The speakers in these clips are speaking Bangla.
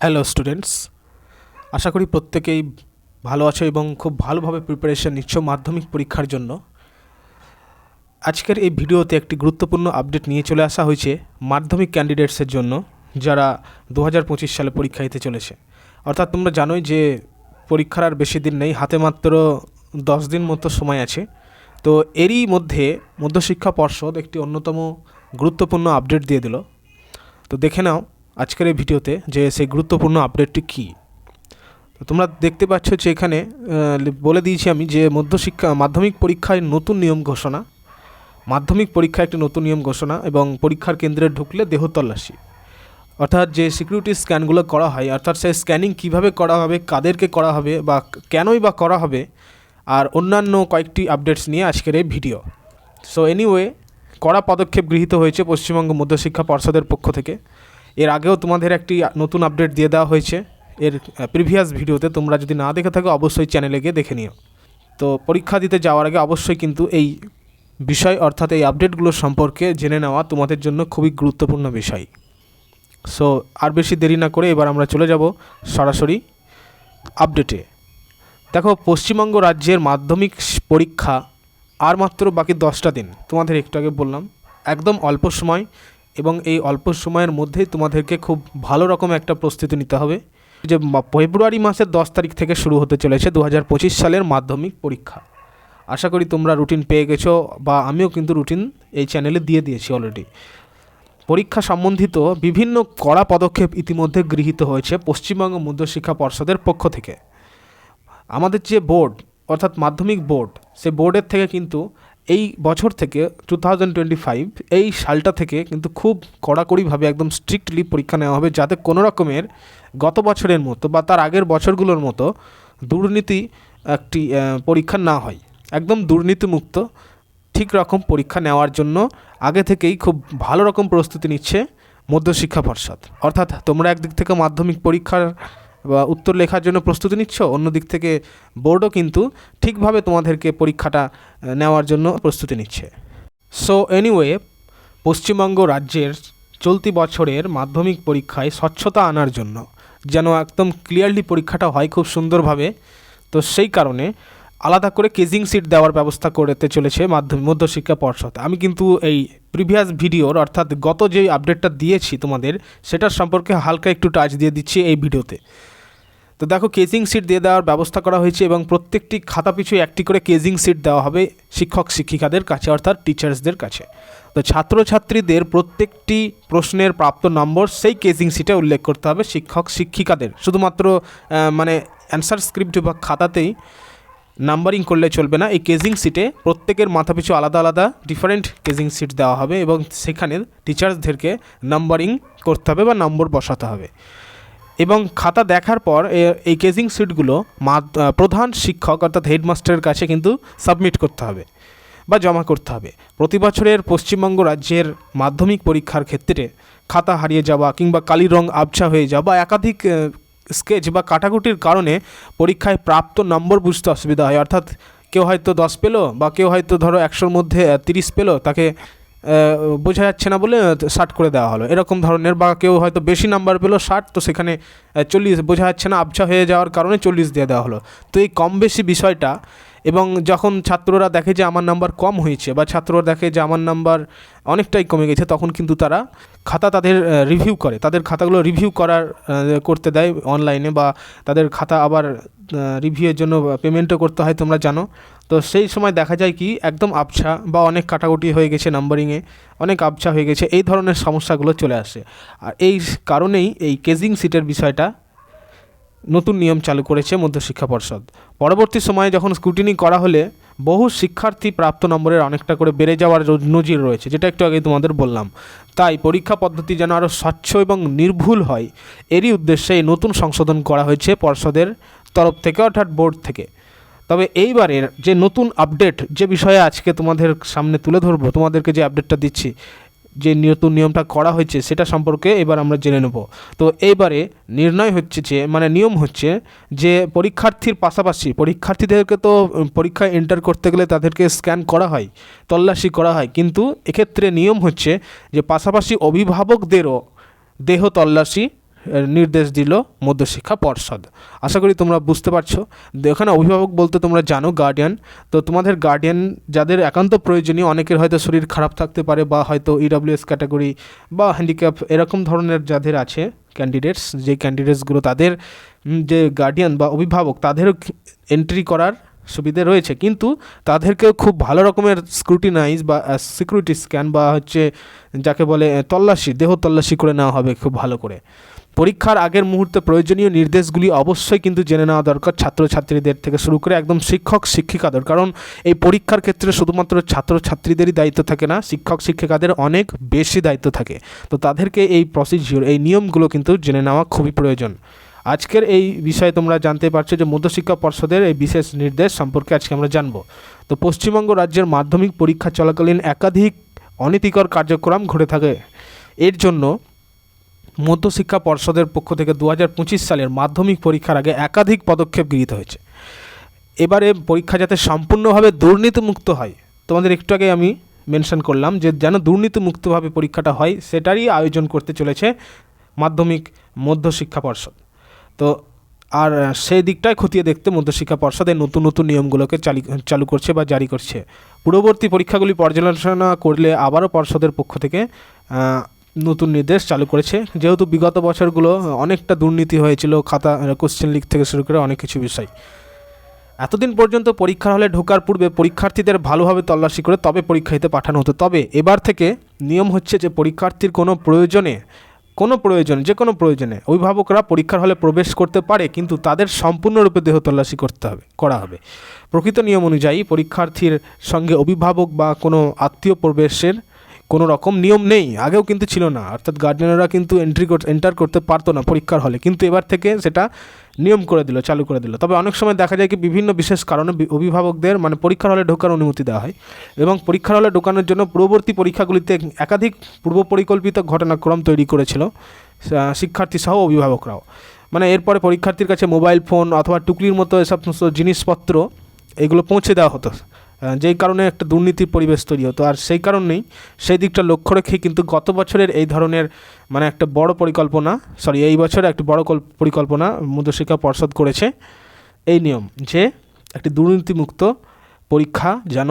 হ্যালো স্টুডেন্টস আশা করি প্রত্যেকেই ভালো আছো এবং খুব ভালোভাবে প্রিপারেশন নিচ্ছ মাধ্যমিক পরীক্ষার জন্য। আজকের এই ভিডিওতে একটি গুরুত্বপূর্ণ আপডেট নিয়ে চলে আসা হয়েছে মাধ্যমিক ক্যান্ডিডেটসের জন্য, যারা দু হাজার পঁচিশ সালে পরীক্ষা দিতে চলেছে। অর্থাৎ তোমরা জানোই যে পরীক্ষার আর বেশি দিন নেই, হাতে মাত্র দশ দিন মতো সময় আছে। তো এরই মধ্যে মধ্যশিক্ষা পর্ষদ একটি অন্যতম গুরুত্বপূর্ণ আপডেট দিয়ে দিল। তো দেখে নাও আজকের এই ভিডিওতে যে সেই গুরুত্বপূর্ণ আপডেটটি কী? তোমরা দেখতে পাচ্ছ যে এখানে বলে দিয়েছি আমি যে মধ্যশিক্ষা, মাধ্যমিক পরীক্ষায় নতুন নিয়ম ঘোষণা। মাধ্যমিক পরীক্ষা একটি নতুন নিয়ম ঘোষণা এবং পরীক্ষার কেন্দ্রে ঢুকলে দেহ তল্লাশি। অর্থাৎ যে সিকিউরিটি স্ক্যানগুলো করা হয়, অর্থাৎ সেই স্ক্যানিং কীভাবে করা হবে, কাদেরকে করা হবে বা কেনই বা করা হবে, আর অন্যান্য কয়েকটি আপডেটস নিয়ে আজকের এই ভিডিও। সো এনিওয়ে কড়া পদক্ষেপ গৃহীত হয়েছে পশ্চিমবঙ্গ মধ্যশিক্ষা পর্ষদের পক্ষ থেকে। এর আগেও তোমাদের একটি নতুন আপডেট দিয়ে দেওয়া হয়েছে। এর প্রিভিয়াস ভিডিওতে তোমরা যদি না দেখে থাকো, অবশ্যই চ্যানেলে গিয়ে দেখে নিও। তো পরীক্ষা দিতে যাওয়ার আগে অবশ্যই কিন্তু এই বিষয়, অর্থাৎ এই আপডেটগুলোর সম্পর্কে জেনে নেওয়া তোমাদের জন্য খুবই গুরুত্বপূর্ণ বিষয়। সো আর বেশি দেরি না করে এবার আমরা চলে যাব সরাসরি আপডেটে দেখো, পশ্চিমবঙ্গ রাজ্যের মাধ্যমিক পরীক্ষা আর মাত্র বাকি দশটা দিন। তোমাদের একটু আগে বললাম, একদম অল্প সময় এবং এই অল্প সময়ের মধ্যেই তোমাদেরকে খুব ভালো রকম একটা প্রস্তুতি নিতে হবে। যে ফেব্রুয়ারি মাসের দশ তারিখ থেকে শুরু হতে চলেছে দু হাজার পঁচিশ সালের মাধ্যমিক পরীক্ষা। আশা করি তোমরা রুটিন পেয়ে গেছো বা আমিও কিন্তু রুটিন এই চ্যানেলে দিয়ে দিয়েছি অলরেডি পরীক্ষা সম্বন্ধিত বিভিন্ন কড়া পদক্ষেপ ইতিমধ্যে গৃহীত হয়েছে পশ্চিমবঙ্গ মধ্যশিক্ষা পর্ষদের পক্ষ থেকে। আমাদের যে বোর্ড অর্থাৎ মাধ্যমিক বোর্ড সে বোর্ডের থেকে কিন্তু এই বছর থেকে টু থাউজেন্ড টোয়েন্টি ফাইভ এই সালটা থেকে কিন্তু খুব কড়াকড়িভাবে একদম স্ট্রিক্টলি পরীক্ষা নেওয়া হবে যাতে কোনো রকমের গত বছরের মতো বা তার আগের বছরগুলোর মতো দুর্নীতি একটি পরীক্ষা না হয়। একদম দুর্নীতিমুক্ত, ঠিক রকম পরীক্ষা নেওয়ার জন্য আগে থেকেই খুব ভালো রকম প্রস্তুতি নিচ্ছে মধ্যশিক্ষা পর্ষদ। অর্থাৎ তোমরা একদিক থেকে মাধ্যমিক পরীক্ষার বা উত্তর লেখার জন্য প্রস্তুতি নিচ্ছ? অন্য দিক থেকে বোর্ডও কিন্তু ঠিকভাবে তোমাদেরকে পরীক্ষাটা নেওয়ার জন্য প্রস্তুতি নিচ্ছে। সো এনিওয়ে পশ্চিমবঙ্গ রাজ্যের চলতি বছরের মাধ্যমিক পরীক্ষায় স্বচ্ছতা আনার জন্য যেন একদম ক্লিয়ারলি পরীক্ষাটা হয় খুব সুন্দরভাবে, তো সেই কারণে আলাদা করে কেজিং সিট দেওয়ার ব্যবস্থা করতে চলেছে মাধ্যমিক, মধ্যশিক্ষা পর্ষদ। আমি কিন্তু এই প্রিভিয়াস ভিডিওর অর্থাৎ গত যে আপডেটটা দিয়েছি তোমাদের, সেটার সম্পর্কে হালকা একটু টাচ দিয়ে দিচ্ছি এই ভিডিওতে। তো দেখো কেজিং সিট দিয়ে দেওয়ার ব্যবস্থা করা হয়েছে এবং প্রত্যেকটি খাতা পিছু একটি করে কেজিং সিট দেওয়া হবে শিক্ষক শিক্ষিকাদের কাছে অর্থাৎ টিচার্সদের কাছে। তো ছাত্রছাত্রীদের প্রত্যেকটি প্রশ্নের প্রাপ্ত নম্বর সেই কেজিং সিটে উল্লেখ করতে হবে শিক্ষক শিক্ষিকাদের। শুধুমাত্র মানে অ্যান্সার স্ক্রিপ্ট বা খাতাতেই নাম্বারিং করলে চলবে না। এই কেজিং সিটে প্রত্যেকের মাথাপিছু আলাদা আলাদা ডিফারেন্ট কেজিং সিট দেওয়া হবে এবং সেখানে টিচার্সদেরকে নাম্বারিং করতে হবে বা নম্বর বসাতে হবে। এবং খাতা দেখার পর এই কেজিং আহ, প্রধান শিক্ষক অর্থাৎ হেডমাস্টারের কাছে কিন্তু সাবমিট করতে হবে বা জমা করতে হবে। প্রতি বছরের পশ্চিমবঙ্গ রাজ্যের মাধ্যমিক পরীক্ষার ক্ষেত্রে খাতা হারিয়ে যাওয়া কিংবা কালি রং আবছা হয়ে যাওয়া বা একাধিক স্কেচ বা কাটাকুটির কারণে পরীক্ষায় প্রাপ্ত নম্বর বুঝতে অসুবিধা হয়। অর্থাৎ কেউ হয়তো দশ পেল বা কেউ হয়তো ধরো একশোর মধ্যে তিরিশ পেল তাকে বোঝা যাচ্ছে না বলে ষাট করে দেওয়া হলো। এরকম ধরনের বা কেউ হয়তো বেশি নাম্বার পেল ষাট, তো সেখানে চল্লিশ, বোঝা যাচ্ছে না, আবছা হয়ে যাওয়ার কারণে চল্লিশ দিয়ে দেওয়া হলো। তো এই কম বেশি বিষয়টা এবং যখন ছাত্ররা দেখে যে আমার নাম্বার কম হয়েছে বা ছাত্ররা দেখে যে আমার নাম্বার অনেকটাই কমে গেছে, তখন কিন্তু তারা খাতা তাদের রিভিউ করে। তাদের খাতাগুলো রিভিউ করার করতে দেয় অনলাইনে বা তাদের খাতা আবার রিভিউয়ের জন্য পেমেন্টও করতে হয়, তোমরা জানো। তো সেই সময় দেখা যায় কি, একদম আবছা বা অনেক কাটাকুটি হয়ে গেছে নাম্বারিংয়ে অনেক আবছা হয়ে গেছে, এই ধরনের সমস্যাগুলো চলে আসে। আর এই কারণেই এই কেজিং সিটের বিষয়টা নতুন নিয়ম চালু করেছে মধ্যশিক্ষা পর্ষদ। পরবর্তী সময়ে যখন স্ক্রুটিনি করা হলে, বহু শিক্ষার্থী প্রাপ্ত নম্বরের অনেকটা করে বেড়ে যাওয়ার নজির রয়েছে, যেটা একটু আগে তোমাদের বললাম। তাই পরীক্ষা পদ্ধতি যেন আরও স্বচ্ছ এবং নির্ভুল হয়, এরই উদ্দেশ্যে এই নতুন সংশোধন করা হয়েছে পর্ষদের তরফ থেকে অর্থাৎ বোর্ড থেকে। তবে এইবারের যে নতুন আপডেট যে বিষয়ে আজকে তোমাদের সামনে তুলে ধরবো, তোমাদেরকে যে আপডেটটা দিচ্ছি যে নতুন নিয়মটা করা হয়েছে সেটা সম্পর্কে এবার আমরা জেনে নেব। তো এইবারে নির্ণয় হচ্ছে যে মানে নিয়ম হচ্ছে যে পরীক্ষার্থীর পাশাপাশি, পরীক্ষার্থীদেরকে তো পরীক্ষায় এন্টার করতে গেলে তাদেরকে স্ক্যান করা হয়, তল্লাশি করা হয়। কিন্তু এক্ষেত্রে নিয়ম হচ্ছে যে পাশাপাশি অভিভাবকদেরও দেহ তল্লাশি নির্দেশ দিল মধ্যশিক্ষা পর্ষদ। আশা করি তোমরা বুঝতে পারছ। এখানে অভিভাবক বলতে তোমরা জানো গার্ডিয়ান তো তোমাদের গার্ডিয়ান যাদের একান্ত প্রয়োজনীয়, অনেকের হয়তো শরীর খারাপ থাকতে পারে বা হয়তো ইডাব্লিউএস ক্যাটাগরি বা হ্যান্ডিক্যাপ এরকম ধরনের যাদের আছে ক্যান্ডিডেটস যে ক্যান্ডিডেটসগুলো তাদের যে গার্ডিয়ান বা অভিভাবক, তাদেরও এন্ট্রি করার সুবিধে রয়েছে। কিন্তু তাদেরকেও খুব ভালো রকমের স্ক্রুটিনাইজ বা সিকিউরিটি স্ক্যান বা হচ্ছে যাকে বলে তল্লাশি, দেহ তল্লাশি করে নেওয়া হবে খুব ভালো করে। পরীক্ষার আগের মুহূর্তে প্রয়োজনীয় নির্দেশগুলি অবশ্যই কিন্তু জেনে নেওয়া দরকার ছাত্রছাত্রীদের থেকে শুরু করে একদম শিক্ষক, শিক্ষিকাদের। কারণ এই পরীক্ষার ক্ষেত্রে শুধুমাত্র ছাত্রছাত্রীদেরই দায়িত্ব থাকে না, শিক্ষক, শিক্ষিকাদের অনেক বেশি দায়িত্ব থাকে। তো তাদেরকে এই প্রসিজিওর এই নিয়মগুলো কিন্তু জেনে নেওয়া খুবই প্রয়োজন। আজকের এই বিষয়ে তোমরা জানতে পারছ যে মধ্যশিক্ষা পর্ষদের এই বিশেষ নির্দেশ সম্পর্কে আজকে আমরা জানব। তো পশ্চিমবঙ্গ রাজ্যের মাধ্যমিক পরীক্ষা চলাকালীন একাধিক অনীতিকর কার্যক্রম ঘটে থাকে। এর জন্য মধ্যশিক্ষা পর্ষদের পক্ষ থেকে দু হাজার পঁচিশ সালের মাধ্যমিক পরীক্ষার আগে একাধিক পদক্ষেপ গৃহীত হয়েছে। এবারে পরীক্ষা যাতে সম্পূর্ণভাবে দুর্নীতিমুক্ত হয়, তোমাদের একটু আগে আমি মেনশন করলাম যে যেন দুর্নীতিমুক্তভাবে পরীক্ষাটা হয়, সেটারই আয়োজন করতে চলেছে মাধ্যমিক মধ্যশিক্ষা পর্ষদ। তো আর সেই দিকটাই খতিয়ে দেখতে মধ্যশিক্ষা পর্ষদের নতুন নতুন নিয়মগুলোকে চালি, চালু করছে বা জারি করছে। পূর্ববর্তী পরীক্ষাগুলি পর্যালোচনা করলে আবারও পর্ষদের পক্ষ থেকে নতুন নির্দেশ চালু করেছে। যেহেতু বিগত বছরগুলো অনেকটা দুর্নীতি হয়েছিল, খাতা কোশ্চেন লিক থেকে শুরু করে অনেক কিছু বিষয়। এতদিন পর্যন্ত পরীক্ষার হলে ঢোকার পূর্বে পরীক্ষার্থীদের ভালোভাবে তল্লাশি করে তবে পরীক্ষা দিতে পাঠানো হতো। তবে এবার থেকে নিয়ম হচ্ছে যে পরীক্ষার্থীর কোনো প্রয়োজনে কোনো প্রয়োজনে, যে কোনো প্রয়োজনে অভিভাবকরা পরীক্ষার হলে প্রবেশ করতে পারে, কিন্তু তাদের সম্পূর্ণরূপে দেহ তল্লাশি করতে হবে, করা হবে। প্রকৃত নিয়ম অনুযায়ী পরীক্ষার্থীর সঙ্গে অভিভাবক বা কোনো আত্মীয় প্রবেশের কোনো রকম নিয়ম নেই, আগেও কিন্তু ছিল না। অর্থাৎ গার্ডিয়ানরা কিন্তু এন্ট্রি এন্টার করতে পারতো না পরীক্ষার হলে। কিন্তু এবার থেকে সেটা নিয়ম করে দিল, চালু করে দিল। তবে অনেক সময় দেখা যায় কি বিভিন্ন বিশেষ কারণে অভিভাবকদের মানে পরীক্ষার হলে ঢোকার অনুমতি দেওয়া হয় এবং পরীক্ষার হলে ঢোকানোর জন্য পূর্ববর্তী পরীক্ষাগুলিতে একাধিক পূর্ব পরিকল্পিত ঘটনাক্রম তৈরি করেছিল শিক্ষার্থী সহ অভিভাবকরাও। মানে এরপরে পরীক্ষার্থীর কাছে মোবাইল ফোন অথবা টুকলির মতো এসব সমস্ত জিনিসপত্র এগুলো পৌঁছে দেওয়া হতো। যেই কারণে একটা দুর্নীতির পরিবেশ তৈরি হতো। আর সেই কারণেই সেই দিকটা লক্ষ্য রেখে কিন্তু গত বছরের এই ধরনের মানে একটা বড় পরিকল্পনা সরি এই বছর একটি বড় পরিকল্পনা মধ্যশিক্ষা পর্ষদ করেছে এই নিয়ম যে একটি দুর্নীতিমুক্ত পরীক্ষা যেন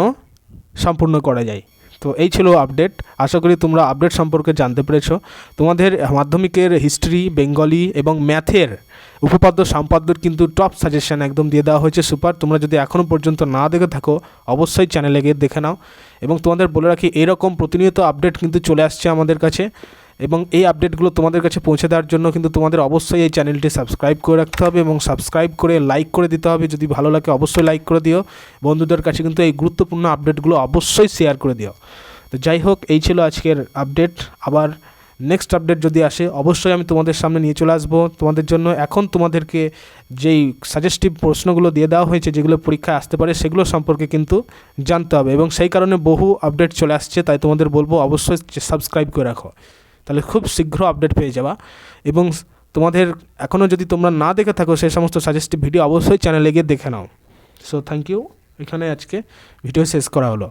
সম্পূর্ণ করা যায়। তো এই ছিল আপডেট আশা করি তোমরা আপডেট সম্পর্কে জানতে পেরেছ। তোমাদের মাধ্যমিকের হিস্ট্রি বেঙ্গলি এবং ম্যাথের উপপাদ্য, সম্পাদ্যর কিন্তু টপ সাজেশন একদম দিয়ে দেওয়া হয়েছে সুপার তোমরা যদি এখনও পর্যন্ত না দেখে থাকো, অবশ্যই চ্যানেলে গিয়ে দেখে নাও। এবং তোমাদের বলে রাখি, এরকম প্রতিনিয়ত আপডেট কিন্তু চলে আসছে আমাদের কাছে। এবং এই আপডেটগুলো তোমাদের কাছে পৌঁছে দেওয়ার জন্য কিন্তু তোমাদের অবশ্যই এই চ্যানেলটি সাবস্ক্রাইব করে রাখতে হবে এবং সাবস্ক্রাইব করে লাইক করে দিতে হবে। যদি ভালো লাগে অবশ্যই লাইক করে দিও। বন্ধুদের কাছে কিন্তু এই গুরুত্বপূর্ণ আপডেটগুলো অবশ্যই শেয়ার করে দিও। তো যাই হোক, এই ছিল আজকের আপডেট আবার নেক্সট আপডেট যদি আসে, অবশ্যই আমি তোমাদের সামনে নিয়ে চলে আসব। তোমাদের জন্য এখন তোমাদেরকে যেই সাজেস্টিভ প্রশ্নগুলো দিয়ে দেওয়া হয়েছে, যেগুলো পরীক্ষায় আসতে পারে, সেগুলো সম্পর্কে কিন্তু জানতে হবে। এবং সেই কারণে বহু আপডেট চলে আসছে, তাই তোমাদের বলব অবশ্যই সাবস্ক্রাইব করে রাখো। তাহলে খুব শীঘ্র আপডেট পেয়ে যাবা। এবং তোমাদের এখনও যদি তোমরা না দেখে থাকো, সেই সমস্ত সাজেস্টিভ ভিডিও অবশ্যই চ্যানেলে গিয়ে দেখে নাও। সো থ্যাংক ইউ এখানে আজকে ভিডিও শেষ করা হলো।